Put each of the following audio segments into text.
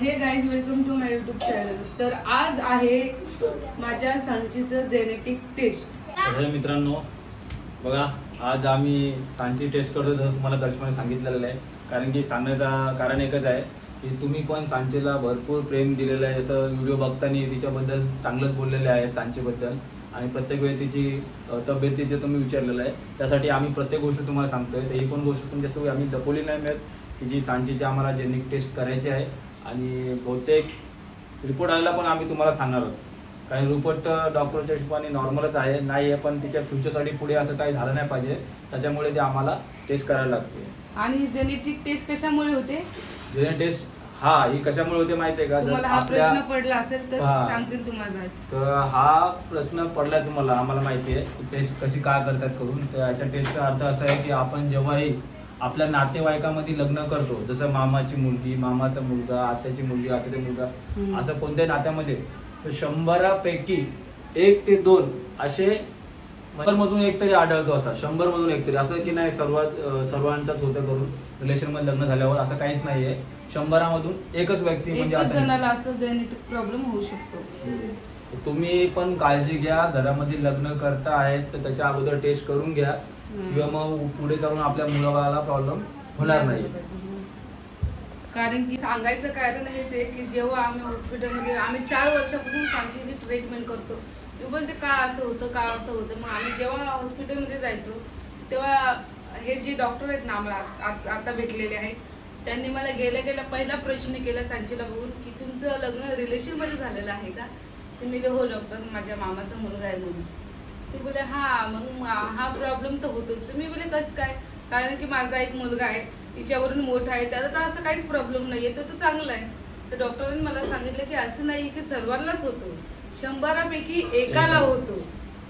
Hey guys welcome to my YouTube channel तर आज आहे माझ्या सांशीचं जेनेटिक टेस्ट तर हे मित्रांनो बघा आज आम्ही सांची टेस्ट करतो जसं तुम्हाला दर्शनाने सांगितलेलं आहे. कारण की सांगण्याचं कारण एकच आहे की तुम्ही पण सांचेला भरपूर प्रेम दिलेलं आहे. जसं व्हिडिओ बघताना तिच्याबद्दल चांगलंच बोललेले आहे सांचेबद्दल आणि प्रत्येक वेळी तिची तब्येतीचं तुम्ही विचारलेलं आहे. त्यासाठी आम्ही प्रत्येक गोष्ट तुम्हाला सांगतोय. तर ही पण गोष्ट तुमच्यासोबत आम्ही लपवली नाही मिळत की जी सांचीची आम्हाला जेनेटिक टेस्ट करायची आहे. आणि बहुतेक रिपोर्ट आलेला पण आम्ही तुम्हाला सांगणारच. कारण रिपोर्ट डॉक्टरच्या हिशोबाने नॉर्मलच आहे नाही आहे पण तिच्या फ्युचरसाठी पुढे असं काही झालं नाही पाहिजे. त्याच्यामुळे ते आम्हाला टेस्ट करायला लागते. आणि जेनेटिक टेस्ट कशामुळे होते? जेने टेस्ट हा ही कशामुळे होते माहिती आहे का? जर हा आपल्या प्रश्न पडला असेल तर हा. सांगतील तुम्हाला आज. तर हा प्रश्न पडलाय तुम्हाला आम्हाला माहिती आहे टेस्ट कशी काय करतात करून. तर याच्या टेस्टचा अर्थ असा आहे की आपण जेव्हाही आपल्या नातेवाईकामध्ये लग्न करतो. जसं मामाची मुलगी मामाचा मुलगा आत्याची मुलगी आत्याचा मुलगा. असं कोणत्याही नात्यामध्ये. तर शंभरापैकी एक ते दोन असे मधून एक तरी आढळतो असा. शंभर मधून एक तरी. असं की नाही सर्वात सर्वांचाच होतं करून रिलेशनमध्ये लग्न झाल्यावर असं काहीच नाहीये. शंभरामधून एकच व्यक्ती म्हणजे असं प्रॉब्लेम होऊ शकतो. तुम्ही पण काळजी घ्या. घरामध्ये लग्न करता आहेत तर त्याच्या अगोदर टेस्ट करून घ्या. किंवा मग पुढे जाऊन आपल्या मुलाबाळाला प्रॉब्लेम होणार नाही. कारण की सांगायचं कारण हेच आहे की जेव्हा आम्ही हॉस्पिटलमध्ये आम्ही चार वर्षापासून सांगलीची ट्रीटमेंट करतो. मी बोलते का असं होतं का असं होतं? मग आम्ही जेव्हा हॉस्पिटलमध्ये जायचो तेव्हा हे जे डॉक्टर आहेत ना आम्हाला आता भेटलेले आहेत त्यांनी मला गेल्या गेल्या पहिला प्रश्न केला सांचीला बघून की तुमचं लग्न रिलेशनमध्ये झालेलं आहे का? ते मी हो डॉक्टर माझ्या मामाचा मुलगा आहे म्हणून. ते बोले हा मग हा प्रॉब्लेम तर होतोच. मी बोले कसं काय? कारण की माझा एक मुलगा आहे तिच्यावरून मोठा आहे त्याला तर असं काहीच प्रॉब्लेम नाही आहे तर तो चांगला आहे. तर डॉक्टरांनी मला सांगितलं की असं नाही की सर्वांनाच होतो शंभरापैकी एकाला होतो.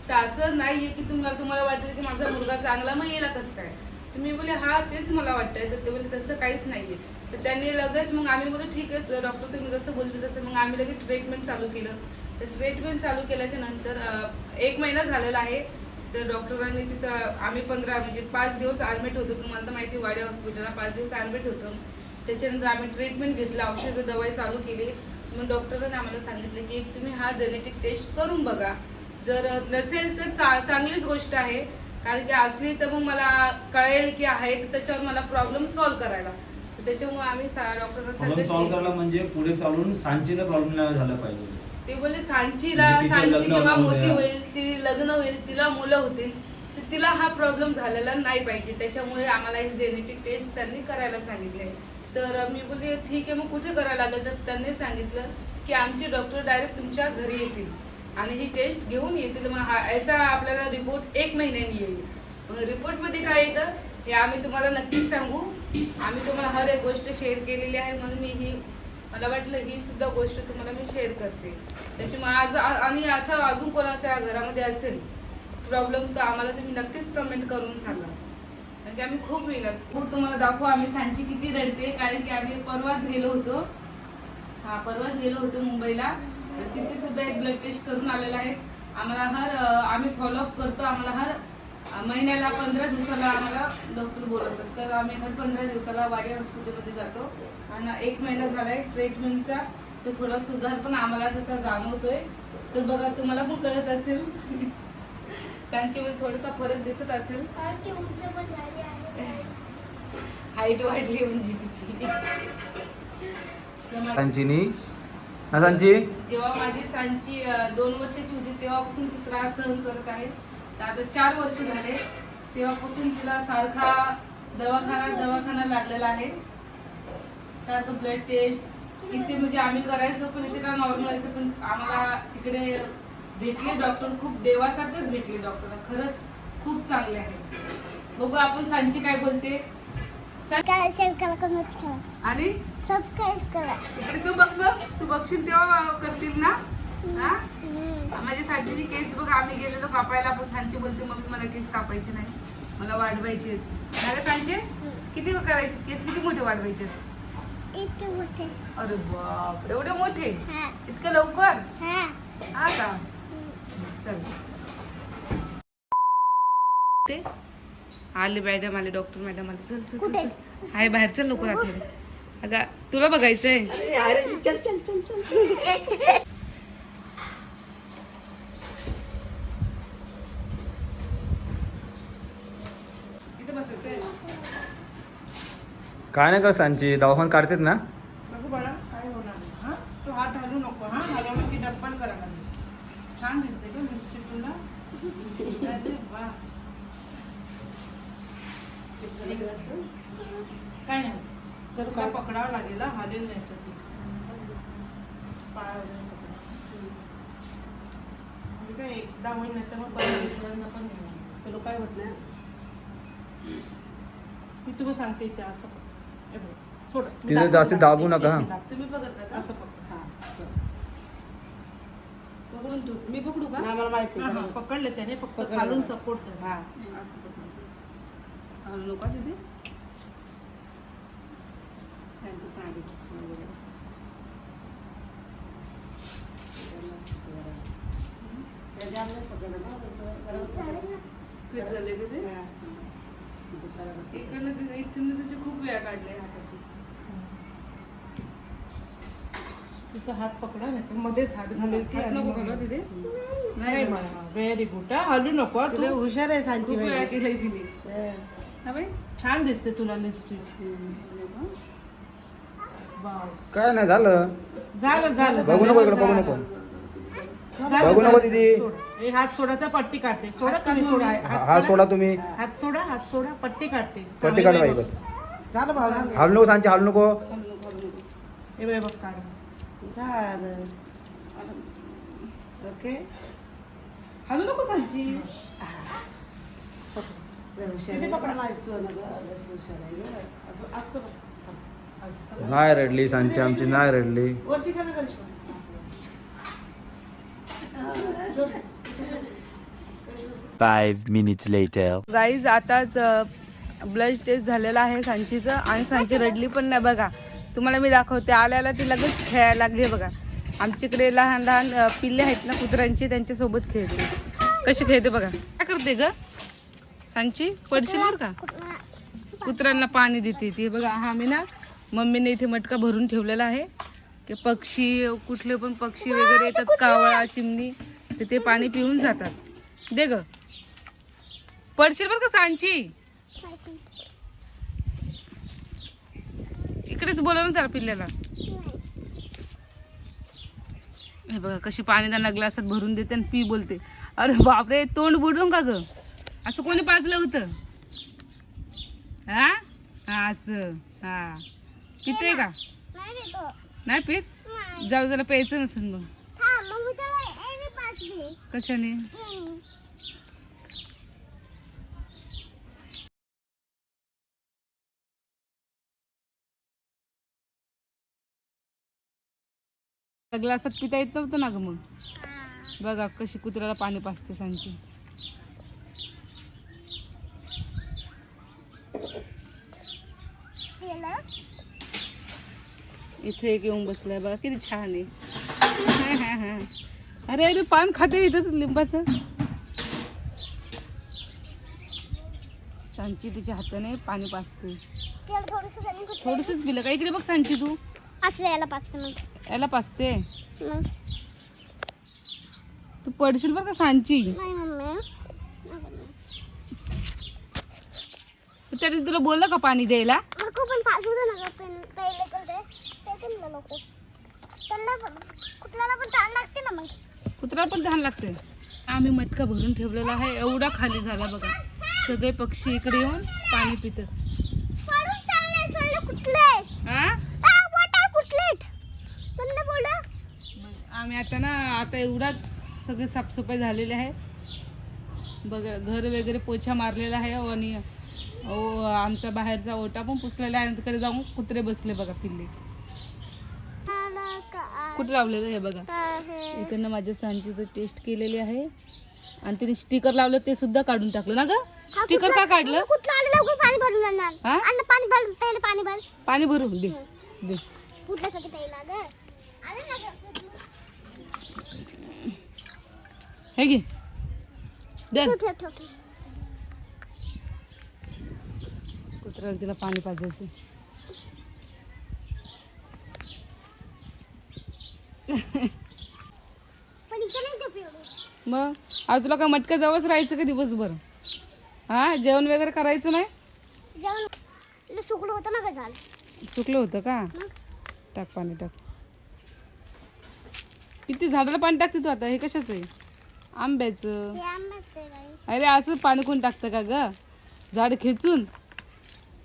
तर असं नाही आहे की तुम्हाला तुम्हाला वाटेल की माझा मुलगा चांगला मग येला कसं काय? तर मी बोले हा तेच मला वाटतंय. तर ते बोले तसं काहीच नाहीये. तर त्यांनी लगेच मग आम्ही बोललो ठीक आहे डॉक्टर तुम्ही जसं बोलते तसं मग आम्ही लगेच ट्रीटमेंट चालू केलं. तर ट्रीटमेंट चालू केल्याच्यानंतर एक महिना झालेला आहे. तर डॉक्टरांनी तिचं आम्ही पंधरा म्हणजे पाच दिवस ॲडमिट होतो. तुम्हाला तर माहिती वाड्या हॉस्पिटलला पाच दिवस ॲडमिट होतो. त्याच्यानंतर आम्ही ट्रीटमेंट घेतलं औषधं दवाई चालू केली. मग डॉक्टरांनी आम्हाला सांगितलं की तुम्ही हा जेनेटिक टेस्ट करून बघा. जर नसेल तर चा चांगलीच गोष्ट आहे. कारण की असली तर मग मला कळेल की आहे तर त्याच्यावर मला प्रॉब्लेम सॉल्व्ह करायला. त्याच्यामुळे आम्ही सा- डॉक्टरांना सॉल्व्ह करायला म्हणजे पुढे चालून सांचीला प्रॉब्लेम झाला पाहिजे. ते बोलले सांचीला म्हणजे सांची जेव्हा मोठी. होईल ती लग्न होईल तिला मुलं होतील तर तिला हा प्रॉब्लेम झालेला नाही पाहिजे. त्याच्यामुळे आम्हाला ही जेनेटिक टेस्ट त्यांनी करायला सांगितले तर मी बोलले ठीक आहे मग कुठे करायला लागेल? तर त्यांनी सांगितलं की आमचे डॉक्टर डायरेक्ट तुमच्या घरी येतील आणि ही टेस्ट घेऊन येतील. मग हा याचा आपल्याला रिपोर्ट एक महिन्यानी येईल. मग रिपोर्टमध्ये काय येतं? हे आम्ही तुम्हाला नक्कीच सांगू. आम्ही तुम्हाला हर एक गोष्ट शेअर केलेली आहे. म्हणून मी ही मला वाटलं ही सुद्धा गोष्ट तुम्हाला मी शेअर करते. त्याच्यामुळे आज आणि असं अजून कोणाच्या घरामध्ये असेल प्रॉब्लेम तर आम्हाला तुम्ही नक्कीच कमेंट करून सांगा. कारण की आम्ही खूप विलास खूप तुम्हाला दाखवू आम्ही सांची किती रडते कारण की आम्ही परवाच गेलो होतो. हा परवाच गेलो होतो मुंबईला. तर तिथे सुद्धा एक ब्लड टेस्ट करून आलेला आहे. आम्हाला हर आम्ही फॉलोअप करतो आम्हाला हर महिन्याला पंधरा दिवसाला आम्हाला डॉक्टर बोलवतात. तर आम्ही हर पंधरा दिवसाला वाडी हॉस्पिटलमध्ये जातो. आणि एक महिना झालाय ट्रीटमेंटचा. तर थोडा सुधार पण आम्हाला तसा जाणवतोय. तर बघा तुम्हाला पण कळत असेल. त्यांच्यामध्ये थोडासा फरक दिसत असेल. ती उंच पण झाली आहे. हाईट वाढली म्हणजे तिची जेव्हा माझी सांची दोन वर्षाची होती तेव्हापासून ती त्रास सहन करत आहे. तर आता चार वर्ष झाले. तेव्हापासून तिला सारखा दवाखाना दवाखाना लागलेला आहे. सारखं ब्लड टेस्ट इथे म्हणजे आम्ही करायचो पण इथे का नॉर्मल यायचं पण आम्हाला तिकडे भेटले डॉक्टर खूप देवासारखंच भेटले डॉक्टर खरंच खूप चांगले आहे. बघू आपण सांची काय बोलते. आणि? सबस्क्राईब करा. इकडे तू बघ बघ तू बघशील तेव्हा करतील ना? हा? हम्म. माझी सांचीची केस बघ आम्ही गेलेलो कापायला पण सांची बोलते मम्मी मला केस कापायचे नाही. मला वाढवायचे नाही सांचे किती करायचे? केस किती मोठे वाढवायचे अरे बाप एवढे मोठे? हा. इतकं लवकर? हा. का? चल. ते? आले मॅडम आले डॉक्टर मॅडम आले. चल चल, चल हाय बाहेर चल लवकर आतमध्ये अगं तुला बघायचंय अरे अरे चल चल चल चल इथे बसायचंय काय नाही कर सांची दवाखान काढतात ना? बघू बाळा काय होणार नाही, हा? तू हात हलू नको हा? की छान दिसते का तुला? अरे वा. काय नाही. तर तुला पकडावं लागेल हा, हालेल नाही तर ती. पकडा. म्हणजे काय एकदा होईल नाही तर मग परत दुसऱ्यांदा पण. तुला काय होत नाही मी तुला सांगते इथे असं तिथे जास्त दाबू नका, हा. तुम्ही पकडता का असं पकड हा असं। पकडून तू मी पकडू का? आम्हाला माहिती हा, हा, पकडले त्याने फक्त पकडलं. खालून सपोर्ट कर. हा. असं पकडू हलू नका तिथे? त्यांचं पाणी वगैरे. त्याच्या आम्ही पकडलं ना, गरम- फिट झाले का ते हा. म्हणजे परत- इकडनं तिथे इथून त्याचे खूप वेळा काढले हाताची तिथं हात पकडा नाही तर मध्येच हात घालेल ती हात आणि नको मग- घालू तिथे. नाही व्हेरी गुड हलू नको तुला तू हुशार आहे सांची खूप वेळा वगैरे. केलंय तिने. ते. हा बाई. छान दिसते तुला लिपस्टिक बस. काय नाही झालं. झालं झालं बघू नको इकडे बघू नको. झालं, बघू नको. दीदी. सोड. हे हात सोडाचा पट्टी काढते सोडा हात तुम्ही सोडा. हात. सोडा तुम्ही हात सोडा हात सोडा पट्टी काढते पट्टी काढ हे बाई बघ. झालं भाऊ. हालू नको सांची हालू नको हे बघ, बघ काढ झालं ओके हलू नको सांची. नाही रडली सांची आमची नाही रडली वरती करा Five minutes later. गाईज आताच ब्लड टेस्ट झालेला आहे सांचीचं आणि सांची रडली पण नाही बघा. तुम्हाला मी दाखवते आल्याला ती लगेच खेळायला लागली बघा. आमच्याकडे लहान लहान पिल्ले आहेत ना कुत्र्यांची त्यांच्यासोबत खेळते. कशी खेळते बघा. काय करते ग? सांची पडशील बरं का? कुत्र्यांना पाणी देते ती. बघा हा मी ना मम्मीने इथे मटका भरून ठेवलेला आहे. ते पक्षी कुठले पण पक्षी वगैरे येतात कावळा चिमणी ते ते पाणी पिऊन जातात दे ग पडशील बरं का सांची इकडेच बोला ना त्याला पिल्ल्याला हे बघा कशी पाणी त्यांना ग्लासात भरून देते आणि पी बोलते अरे बापरे तोंड बुडून का ग असं कोणी पाजलं होतं हा हा असं हा पितोय का नाही पित जाऊ त्याला प्यायचं नसेल मग मी त्याला एनी पाच दे. कशाने? ग्लासात पिता येत नव्हतं ना ग मग? बघा कशी कुत्र्याला पाणी पाजते सांची. इथे एक येऊन बसलाय बघा किती छान आहे. अरे अरे पान खाते इथं लिंबाचं. सांची तिच्या हाताने पाणी कुठे- थोडसच पिलं का? इकडे बघ सांची तू. असं यायला पाच मग. याला मग? तू पडशील बरं का सांची? नाही मम्मी. तर त्याने तुला बोललं का पाणी द्यायला? नको पण पाजू दे ना पेन पहिले करते ते त्यांना नको त्यांना पण कुठल्याला पण ताण लागते ना मग. कुत्र्याला पण ध्यान लागते आम्ही मटका भरून ठेवलेला आहे. एवढा खाली झाला बघा. सगळे पक्षी इकडे येऊन पाणी हा बोल. आम्ही आता ना आता एवढा सगळे साफसफाई झालेली आहे. बघा घर वगैरे पोछा मारलेला आहे आणि ओ, आमचा बाहेरचा ओटा पण पुसलेला आहे. तिकडे जाऊन कुत्रे बसले बघा पिल्ले. कुठे लावलेलं हे बघा. इकडनं माझ्या सांचीचं टेस्ट केलेली आहे. आणि तिने स्टिकर लावलं ते सुद्धा काढून टाकलं ना ग? स्टिकर का काढलं? पाणी भरून जाणार? आणि पाणी भर पहिले पाणी भर. पाणी भरून दे. दे. हे घे. दे. कुत्र्याला तिला पाणी पाजायचं पण इथे नाही झोप एवढी मग? आज तुला काय मटक्या जवळच राहायचं का दिवसभर? हा? जेवण वगैरे करायचं नाही? सुकलं होतं ना झालं. सुकलं होतं का? टाक पाणी टाक. किती झाडाला पाणी टाकते तू आता? हे कशाचं आहे? आंब्याचं. अरे असं पाणी कोण टाकतं का ग? झाड खेचून?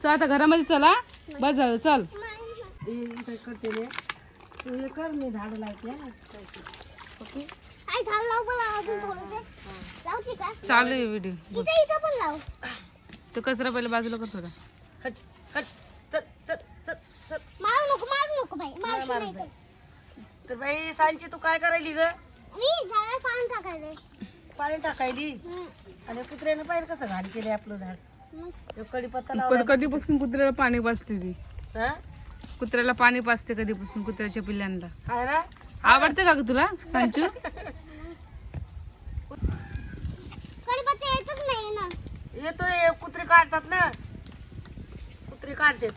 चल आता घरामध्ये चला. बस झालं चल. तू हे कर मी झाड लावते हा. ओके? आई झाड लाव पण लाव? अजून थोडेसे? लावते का? चालू आहे व्हिडिओ इथे इथं पण लाव. तो कचरा पहिले बाजूला कर थोडा हट हट चल चल चल चल. मारू नको मारू नको बाई. मारू नाही तर. तर बाई सांची तू काय करायली ग? मी झाडाला पाणी टाकायले. पाणी टाकायली? हम्म. आणि कुत्र्याने पाहिजे कसं घाण केले आपलं झाड? मग? लावला. कधीपासून कुत्र्याला पाणी पाजते ती? हा? कुत्र्याला पाणी पाजते कधीपासून कुत्र्याच्या पिल्ल्यांना काय ना? आवडते का ग तुला सांचू? कडीपत्ता येतच नाही ना. येतोय कुत्री काढतात ना. कुत्री काढते.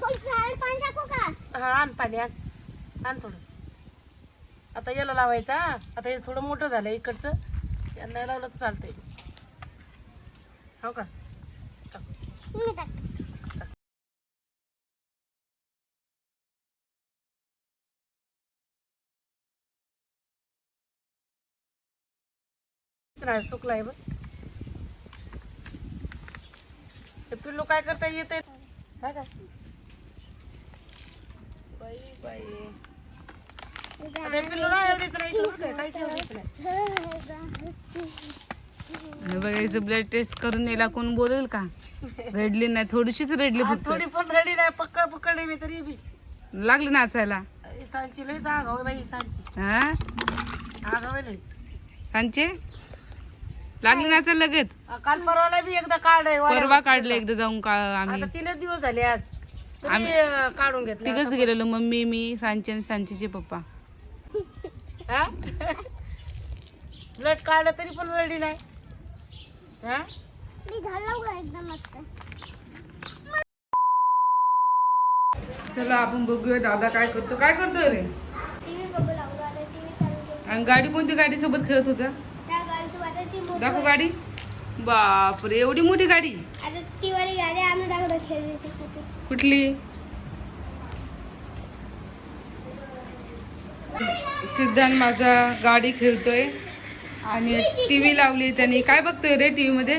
थोडीशी झाडाला पाणी टाकू का? हा आण पाणी आण. आण थोडं. आता याला लावायचं आता हे थोडं मोठं झालं इकडचं. यांना लावलं तर चालतंय. हो का? नाही सुकलाय बघ. ते पिल्लू काय करता येते काय काय बाई बाई. आता हे पिल्लू नाही एवढीच नाही इकडं बघ, काहीच एवढीच नाही. हे बघायचं ब्लड टेस्ट करून याला कोण बोलेल का? रडली नाही थोडीशीच रडली आज फक्त. थोडी पण रेडी नाही पक्का पकडली मी तरी बी. लागली नाचायला. सांची लई आगाव बाई सांची हा? आगाव लई. सांचे लागली नाचायला लगेच. आ, काल परवाला बी एकदा काढ परवा काढलं एकदा जाऊन का आम्ही. आता तीनच दिवस झाले आज. आम्ही- काढून घेतले तिघच गेलेलो मम्मी मी सांचे आणि सांचीचे पप्पा. ब्लड काढलं तरी पण रेडी नाही. हा? मी एकदम मस्त. चला आपण बघूया दादा काय करतो. काय करतोय रे? चालू आणि गाडी कोणती गाडी सोबत खेळत होता त्या गाडीची वाटायची मोठी दाखव गाडी. बापरे एवढी मोठी गाडी. आता ती वाली कुठली? सिद्धांत माझा गाडी खेळतोय आणि टीव्ही लावली त्यांनी. काय बघतोय रे टीव्ही मध्ये?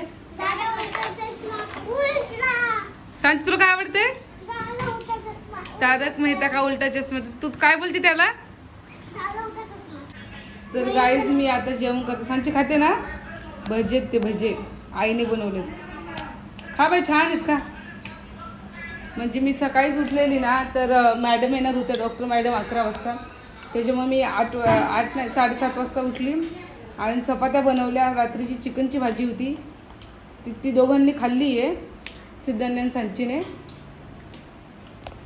सांच तुला काय आवडते? दादा उलटा चष्मा. तारक मेहता का उलटा चष्मा? तू काय बोलते त्याला? दादा उलटा चष्मा. तर गाईज मी आता जेवण करते. सांचे खाते ना? भजे आहेत ते भजे. आईने बनवलेत. खा बाई छान आहेत का? म्हणजे मी सकाळीच उठलेली ना तर मॅडम येणार होत्या डॉक्टर मॅडम अकरा वाजता. त्याच्यामुळे मी आठ वा- आठ नाही साडेसात वाजता उठली. आणि चपात्या बनवल्या. रात्रीची चिकनची भाजी होती. ती ती दोघांनी खाल्ली आहे सिद्धांनी आणि सांचीने.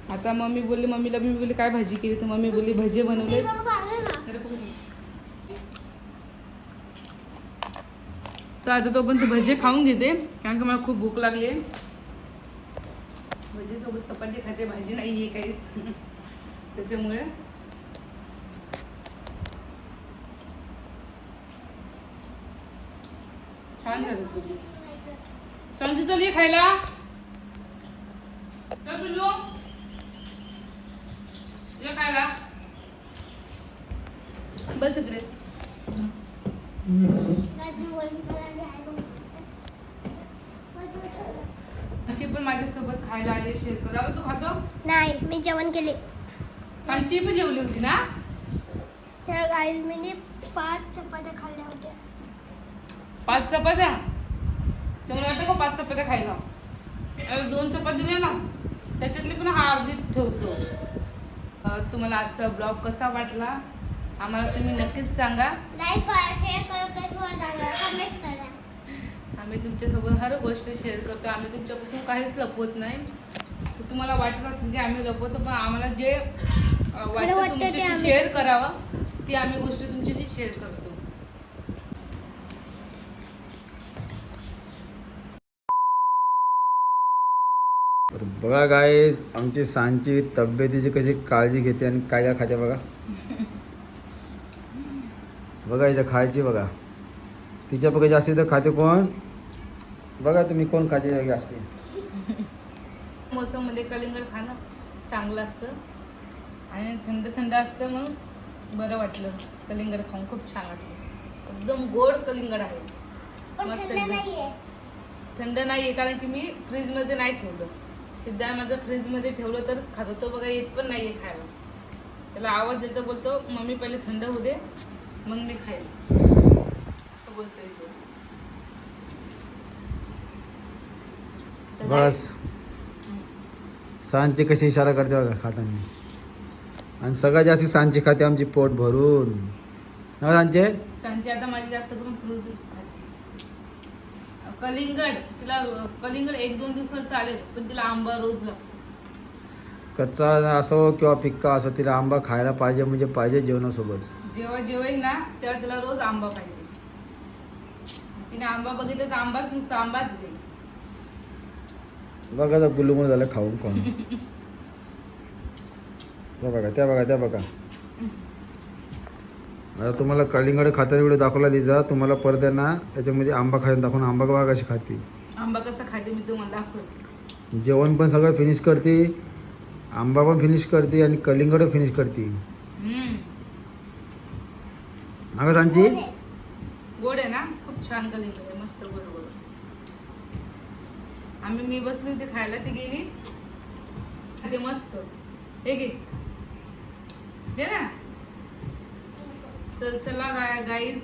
आता मम्मी बोलली मम्मीला मी बोलली काय भाजी केली? तर मम्मी बोलली भजे बनवले बघू पाहिलं ना अरे बघ ना. तर आता तो पण भजे खाऊन घेते कारण की मला खूप भूक लागली आहे. भजीसोबत चपाती खाते भाजी नाही आहे काहीच. त्याच्यामुळे. छान झालं. भजी संजू चल ये खायला. चल पिल्लू. ये खायला. बस इकडे गाडी वळून चालली आहे बघ. बस, बस, बस. सांची पण माझ्यासोबत खायला आले शेअर कर तू खातो? नाही मी जेवण केले. सांची पण जेवली होती ना? गाडी मी पाच चपात्या खाल्ल्या होत्या. पाच चपात्या? तुम्हाला वाटतं का पाच चपात्या खायला. अरे दोन चपाती दिल्या ना? त्याच्यातली पण हा अर्धी ठेवतो. तुम्हाला आजचा ब्लॉग कसा वाटला? आम्हाला तुम्ही नक्कीच सांगा. लाईक करा शेअर करा कमेंट करा आम्ही तुमच्यासोबत हर गोष्ट शेअर करतो. आम्ही तुमच्यापासून काहीच लपवत नाही. तर तुम्हाला वाटत असेल की आम्ही लपवतो पण आम्हाला जे वाटतं तुमच्याशी शेअर करावं ती आम्ही गोष्ट तुमच्याशी शेअर करतो. बघा काय आमची सांची तब्येतीची कशी काळजी घेते आणि काय काय खाते बघा. बघा इथं खायची बघा. तिच्यापेक्षा जास्ती तर खाते कोण? बघा तुम्ही कोण खाते जास्ती. मोसममध्ये कलिंगड खाणं चांगलं असतं. आणि थंड थंड असतं मग बरं वाटलं. कलिंगड खाऊन खूप छान वाटलं. एकदम गोड कलिंगड आहे. पण मस्त थंड एकदम. नाहीये. थंड नाही आहे कारण की मी फ्रीजमध्ये नाही ठेवलं. सिद्धा माझं फ्रीजमध्ये ठेवलं तरच खातो. तो बघा येत पण नाही आहे खायला. त्याला आवाज येतो बोलतो मम्मी पहिले थंड होऊ दे मग मी खाईल. असं बोलतोय तो. बस. सांची कशी इशारा करते बघा खाताना. आणि सगळ्यात जास्ती सांची खाते आमची पोट भरून. ना सांचे? सांची आता माझी जास्त करून फ्रूटच खाते कलिंगड तिला कलिंगड एक दोन दिवसात चालेल पण तिला आंबा रोज लागतो. कच्चा असो किंवा पिक्का असो तिला आंबा खायला पाहिजे म्हणजे पाहिजे जेवणासोबत. जेव्हा जेवेल ना तेव्हा तिला रोज आंबा पाहिजे. तिने आंबा बघितला तर आंबाच नुसता आंबाच बघा तर गुल्लुमुळ झालं खाऊन खाऊन त्या बघा त्या बघा त्या बघा. आता तुम्हाला कलिंगड खाताना व्हिडिओ दाखवला दिसा तुम्हाला परत आहे ना त्याच्यामध्ये आंबा खायला दाखवून आंबा बघा कशी खाते. आंबा कसा खाते मी तुम्हाला दाखवते. जेवण पण सगळं फिनिश करते आंबा पण फिनिश करते आणि कलिंगड फिनिश करते. सांची? गोड आहे ना? खूप छान कलिंगड आहे मस्त गोड. आम्ही मी बसली होती खायला ती गेली. ते मस्त. हे घे. ना. तर चला गाय गाईज